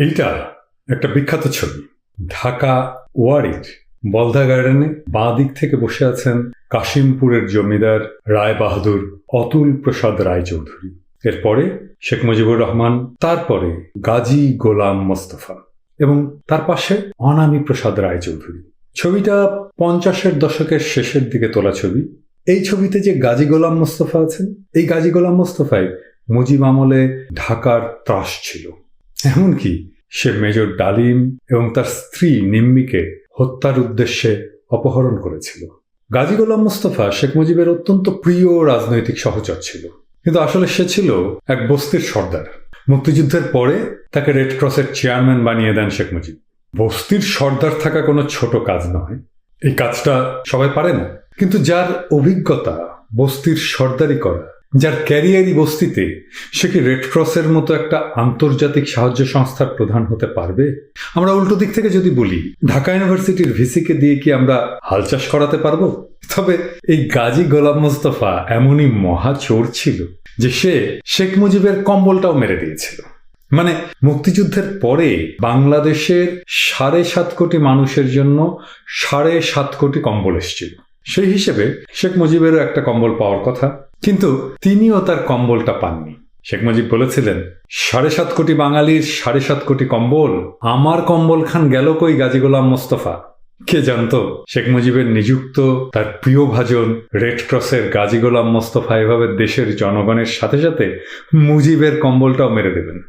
এইটা একটা বিখ্যাত ছবি। ঢাকা ওয়ারির বলদা গার্ডেনে বাঁ দিক থেকে বসে আছেন কাশিমপুরের জমিদার রায় বাহাদুর অতুল প্রসাদ রায়চৌধুরী। এরপরে শেখ মুজিবুর রহমান, তারপরে গাজী গোলাম মোস্তফা এবং তার পাশে অনামী প্রসাদ রায়চৌধুরী। ছবিটা পঞ্চাশের দশকের শেষের দিকে তোলা ছবি। এই ছবিতে যে গাজী গোলাম মোস্তফা আছেন, এই গাজী গোলাম মোস্তফাই মুজিব আমলে ঢাকার ত্রাস ছিল। এমনকি সে মেজর ডালিম এবং তার স্ত্রী নিম্মিকে হত্যার উদ্দেশ্যে অপহরণ করেছিল। গাজী গোলাম মোস্তফা শেখ মুজিবের অত্যন্ত প্রিয় রাজনৈতিক সহচর ছিল। কিন্তু আসলে সে ছিল এক বস্তির সর্দার। মুক্তিযুদ্ধের পরে তাকে রেড ক্রসের চেয়ারম্যান বানিয়ে দেন শেখ মুজিব। বস্তির সর্দার থাকা কোনো ছোট কাজ নয়। এই কাজটা সবাই পারে না। কিন্তু যার অভিজ্ঞতা বস্তির সর্দারি করা যার ক্যারিয়ারই বস্তিতে, সে কি রেড ক্রসের মতো একটা আন্তর্জাতিক সাহায্য সংস্থার প্রধান হতে পারবে? আমরা উল্টো দিক থেকে যদি বলি, ঢাকা ইউনিভার্সিটির ভিসিকে দিয়ে কি আমরা হাল চাষ করাতে পারব? তবে এই গাজী গোলাম মোস্তফা এমনই মহা চোর ছিল যে সে শেখ মুজিবের কম্বলটাও মেরে দিয়েছিল। মানে মুক্তিযুদ্ধের পরে বাংলাদেশের সাড়ে সাত কোটি মানুষের জন্য সাড়ে সাত কোটি কম্বল এসেছিল। সেই হিসেবে শেখ মুজিবেরও একটা কম্বল পাওয়ার কথা। কিন্তু তিনিও তার কম্বলটা পাননি। শেখ মুজিব বলেছিলেন, সাড়ে সাত কোটি বাঙালির সাড়ে সাত কোটি কম্বল, আমার কম্বল খান গেল কই গাজী গোলাম মোস্তফা? কে জানতো, শেখ মুজিবের নিযুক্ত তার প্রিয় ভাজন রেড ক্রসের গাজী গোলাম মোস্তফা এভাবে দেশের জনগণের সাথে সাথে মুজিবের কম্বলটাও মেরে দেবেন।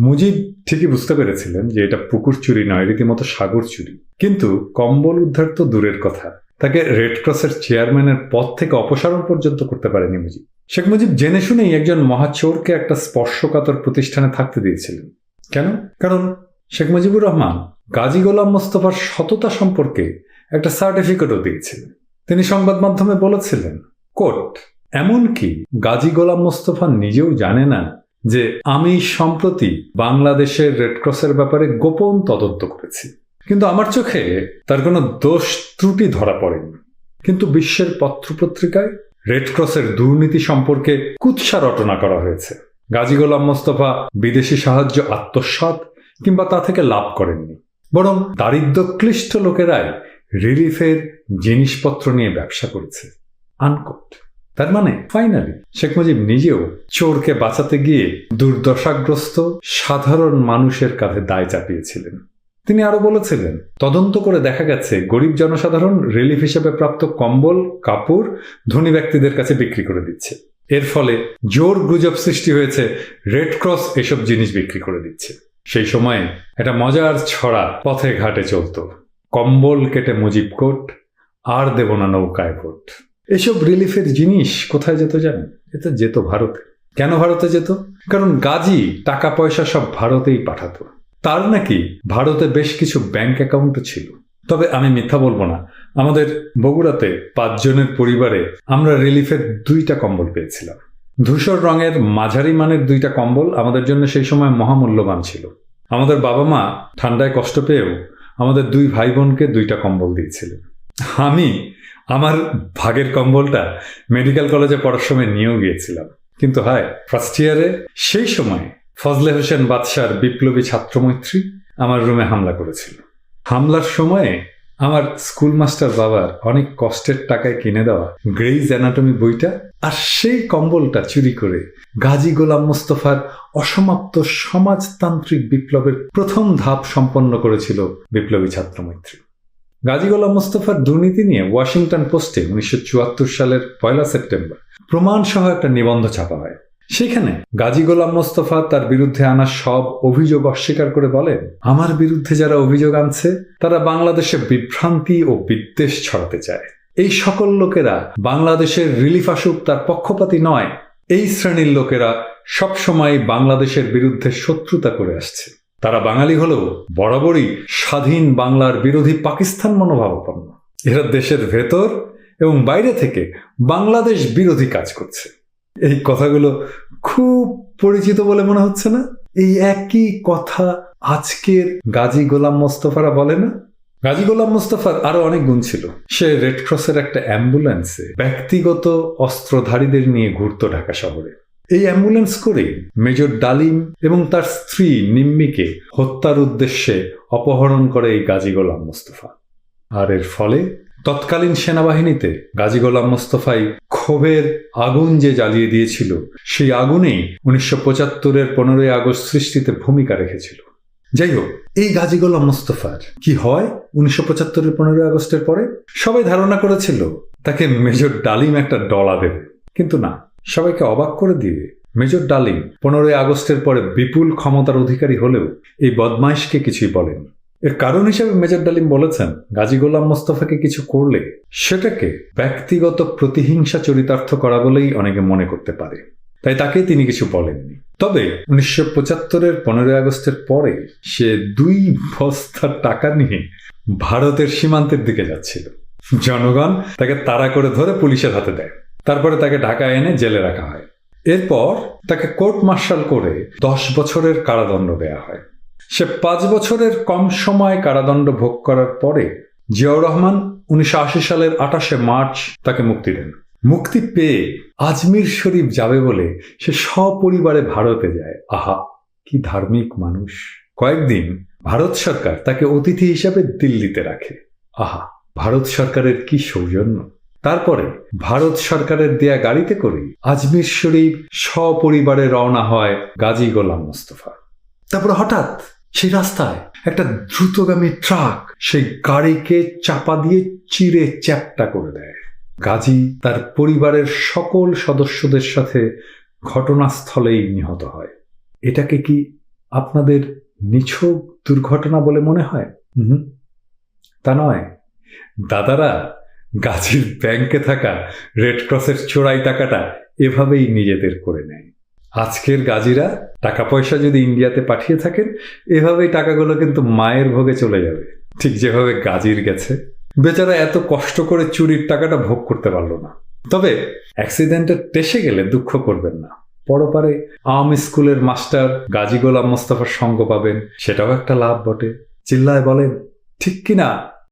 মুজিব ঠিকই বুঝতে পেরেছিলেন যে এটা পুকুর চুরি নয়, রীতিমতো সাগর চুরি। কিন্তু কম্বল উদ্ধার তো দূরের কথা। তাকে রেড ক্রসের চেয়ারম্যানের পদ থেকে অপসারণ পর্যন্ত করতে পারেনি মুজিব। শেখ মুজিব জেনে শুনেই একজন মহাচোরকে একটা স্পর্শকাতর প্রতিষ্ঠানে থাকতে দিয়েছিলেন। কেন? কারণ শেখ মুজিবুর রহমান গাজী গোলাম মোস্তফার সততা সম্পর্কে একটা সার্টিফিকেটও দিয়েছিলেন। তিনি সংবাদ মাধ্যমে বলেছিলেন কোট এমনকি গাজী গোলাম মোস্তফা নিজেও জানে না যে আমি সম্প্রতি বাংলাদেশের রেডক্রসের ব্যাপারে গোপন তদন্ত করেছি। কিন্তু আমার চোখে তার কোনো দোষ ত্রুটি ধরা পড়েনি। কিন্তু বিশ্বের পত্রপত্রিকায় রেডক্রসের দুর্নীতি সম্পর্কে কুৎসা রটনা করা হয়েছে। গাজী গোলাম মোস্তফা বিদেশি সাহায্য আত্মসাত কিংবা তা থেকে লাভ করেননি। বরং দারিদ্র্যক্লিষ্ট লোকেরাই রিলিফের জিনিসপত্র নিয়ে ব্যবসা করেছে। আনকোট তার মানে ফাইনালি শেখ মুজিব নিজেও চোরকে বাঁচাতে গিয়ে দুর্দশাগ্রস্ত সাধারণ মানুষের কাঁধে দায় চাপিয়েছিলেন। তিনি আরও বলেছিলেন, তদন্ত করে দেখা গেছে, গরিব জনসাধারণ রিলিফ হিসেবে প্রাপ্ত কম্বল, কাপড় ধনী ব্যক্তিদের কাছে বিক্রি করে দিচ্ছে। এর ফলে জোর গুজব সৃষ্টি হয়েছে, রেড ক্রস এসব জিনিস বিক্রি করে দিচ্ছে। সেই সময়ে একটা মজার ছড়া পথে ঘাটে চলত। কম্বল কেটে মুজিব কোট, আর দেব না নৌকায় ভোট। এসব রিলিফের জিনিস কোথায় যেত জানেন? এটা যেত ভারতে। কেন ভারতে যেত? কারণ গাজী টাকা পয়সা সব ভারতেই পাঠাতো। তার নাকি ভারতে বেশ কিছু ব্যাংক অ্যাকাউন্টও ছিল। তবে আমি মিথ্যা বলব না। আমাদের বগুড়াতে পাঁচজনের পরিবারে আমরা রিলিফের দুইটা কম্বল পেয়েছিলাম। ধূসর রঙের মাঝারি মানের দুইটা কম্বল আমাদের জন্য সেই সময় মহামূল্যবান ছিল। আমাদের বাবা মা ঠান্ডায় কষ্ট পেয়েও আমাদের দুই ভাই বোনকে দুইটা কম্বল দিয়েছিলেন আমি আমার ভাগের কম্বলটা মেডিকেল কলেজে পড়ার সময় নিয়েও গিয়েছিলাম। কিন্তু হায় ফার্স্ট ইয়ারে সেই সময় ফজলে হোসেন বাদশার বিপ্লবী ছাত্রমৈত্রী আমার রুমে হামলা করেছিল। হামলার সময়ে আমার স্কুল মাস্টার বাবার অনেক কষ্টের টাকায় কিনে দেওয়া গ্রেইজ অ্যানাটমি বইটা আর সেই কম্বলটা চুরি করে গাজী গোলাম মোস্তফার অসমাপ্ত সমাজতান্ত্রিক বিপ্লবের প্রথম ধাপ সম্পন্ন করেছিল বিপ্লবী ছাত্রমৈত্রী। গাজী গোলাম মোস্তফার দুর্নীতি নিয়ে ওয়াশিংটন পোস্টে উনিশশো চুয়াত্তর সালের পয়লা সেপ্টেম্বর প্রমাণ সহ একটা নিবন্ধ ছাপা হয়। সেখানে গাজী গোলাম মোস্তফা তার বিরুদ্ধে আনা সব অভিযোগ অস্বীকার করে বলেন, আমার বিরুদ্ধে যারা অভিযোগ আনছে, তারা বাংলাদেশে বিভ্রান্তি ও বিদ্বেষ ছড়াতে চায়। এই সকল লোকেরা বাংলাদেশের রিলিফ আসুক তার পক্ষপাতী নয়। এই শ্রেণির লোকেরা সবসময় বাংলাদেশের বিরুদ্ধে শত্রুতা করে আসছে। তারা বাঙালি হলেও বরাবরই স্বাধীন বাংলার বিরোধী পাকিস্তান মনোভাবাপন্ন। এরা দেশের ভেতর এবং বাইরে থেকে বাংলাদেশ বিরোধী কাজ করছে। এই কথাগুলো খুব পরিচিত বলে মনে হচ্ছে না। এই একই কথা আজকের গাজী গোলাম মোস্তফারা বলে না? গাজী গোলাম মোস্তফার আরও অনেক গুণ ছিল। সে রেড ক্রসের একটা অ্যাম্বুলেন্সে ব্যক্তিগত অস্ত্রধারীদের নিয়ে ঘুরত ঢাকা শহরে। এই অ্যাম্বুলেন্স করেই মেজর ডালিম এবং তার স্ত্রী নিম্মিকে হত্যার উদ্দেশ্যে অপহরণ করে এই গাজী গোলাম মোস্তফা। আর এর ফলে তৎকালীন সেনাবাহিনীতে গাজী গোলাম মোস্তফাই ক্ষোভের আগুন যে জ্বালিয়ে দিয়েছিল, সেই আগুনেই উনিশশো পঁচাত্তরের পনেরোই আগস্ট সৃষ্টিতে ভূমিকা রেখেছিল। যাই হোক, এই গাজী গোলাম মোস্তফার কি হয় উনিশশো পঁচাত্তরের পনেরোই আগস্টের পরে? সবাই ধারণা করেছিল তাকে মেজর ডালিম একটা ডলা দেবে। কিন্তু না, সবাইকে অবাক করে দিয়ে মেজর ডালিম পনেরোই আগস্টের পরে বিপুল ক্ষমতার অধিকারী হলেও এই বদমাইশকে কিছুই বলেন এর কারণ হিসেবে মেজর ডালিম বলেছেন, গাজী গোলাম মোস্তফাকে কিছু করলে সেটাকে ব্যক্তিগত প্রতিহিংসা চরিতার্থ করা বলেই অনেকে মনে করতে পারে। তাই তাকে তিনি কিছু বলেননি। তবে উনিশশো পঁচাত্তরের পনেরোই আগস্টের পরে সে দুই বস্তার টাকা নিয়ে ভারতের সীমান্তের দিকে যাচ্ছিল। জনগণ তাকে তাড়া করে ধরে পুলিশের হাতে দেয়। তারপরে তাকে ঢাকা এনে জেলে রাখা হয়। এরপর তাকে কোর্ট মার্শাল করে দশ বছরের কারাদণ্ড দেয়া হয়। সে পাঁচ বছরের কম সময় কারাদণ্ড ভোগ করার পরে জিয়াউর রহমান উনিশশো আশি সালের আঠাশে মার্চ তাকে মুক্তি দেন। মুক্তি পেয়ে আজমির শরীফ যাবে বলে সে সপরিবারে ভারতে যায়। আহা, কি ধার্মিক মানুষ। কয়েকদিন ভারত সরকার তাকে অতিথি হিসাবে দিল্লিতে রাখে। আহা, ভারত সরকারের কি সৌজন্য। তারপরে ভারত সরকারের দেয়া গাড়িতে করে আজমির শরীফ সপরিবারে রওনা হয় গাজী গোলাম মোস্তফা। তারপরে হঠাৎ সেই রাস্তায় একটা দ্রুতগামী ট্রাক সেই গাড়িকে চাপা দিয়ে চিরে চ্যাপটা করে দেয়। গাজী তার পরিবারের সকল সদস্যদের সাথে ঘটনাস্থলেই নিহত হয়। এটাকে কি আপনাদের নিছক দুর্ঘটনা বলে মনে হয়? তা নয়। দাদারা গাজীর ব্যাংকে থাকা রেড ক্রসের চোরাই টাকাটা এভাবেই নিজেদের করে নেয়। আজকের গাজীরা টাকা পয়সা যদি ইন্ডিয়াতে পাঠিয়ে থাকেন, এভাবেই টাকাগুলো কিন্তু মায়ের ভোগে চলে যাবে। ঠিক যেভাবে গাজীর গেছে, বেচারা এত কষ্ট করে চুরির টাকাটা ভোগ করতে পারল না। তবে অ্যাক্সিডেন্টে টেসে গেলে দুঃখ করবেন না। পরপারে আম স্কুলের মাস্টার গাজী গোলাম মোস্তফার সঙ্গ পাবেন, সেটাও একটা লাভ বটে। চিল্লায় বলেন, ঠিক কিনা?